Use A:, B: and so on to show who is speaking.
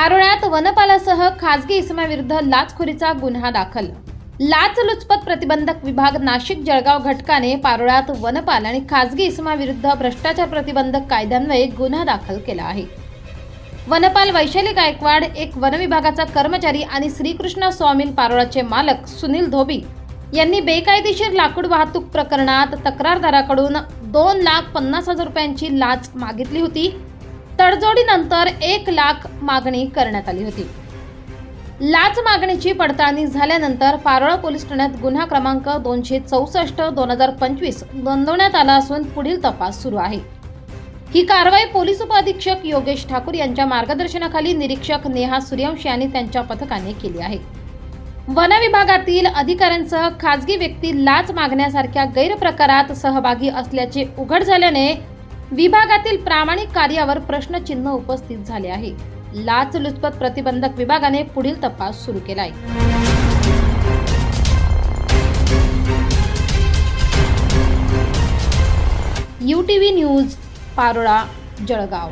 A: पारोळ्यात वनपालासह खाजगी इसमाविरुद्ध लाचखोरीचा गुन्हा दाखल. लाचलुचपत प्रतिबंधक विभाग नाशिक जळगाव घटकाने पारोळ्यात वनपाल आणि खाजगी इसमाविरुद्ध भ्रष्टाचार प्रतिबंधक कायद्यान्वये गुन्हा दाखल केला आहे. वनपाल वैशाली गायकवाड एक वनविभागाचा कर्मचारी आणि श्रीकृष्ण स्वामील पारोळाचे मालक सुनील धोबी यांनी बेकायदेशीर लाकूड वाहतूक प्रकरणात तक्रारदाराकडून दोन लाख पन्नास हजार रुपयांची लाच मागितली होती. तडजोडीनंतर एक लाख मागणी करण्यात आली होती. लाच मागणीची पडताळणी झाल्यानंतर पारोळा पोलीस ठाण्यात गुन्हा क्रमांक दोनशे चौसष्ट दोन हजार पंचवीस नोंदवण्यात आला असून पुढील तपास सुरू आहे. ही कारवाई पोलीस उपअधीक्षक योगेश ठाकूर यांच्या मार्गदर्शनाखाली निरीक्षक नेहा सूर्यवंशी यांनी त्यांच्या पथकाने केली आहे. वन विभागातील अधिकाऱ्यांसह खाजगी व्यक्ती लाच मागण्यासारख्या गैरप्रकारात सहभागी असल्याचे उघड झाल्याने विभागातील प्रामाणिक कार्यावर प्रश्नचिन्ह उपस्थित झाले आहे. लाचलुचपत प्रतिबंधक विभागाने पुढील तपास सुरू केला आहे U T V news Parola Jalgaon.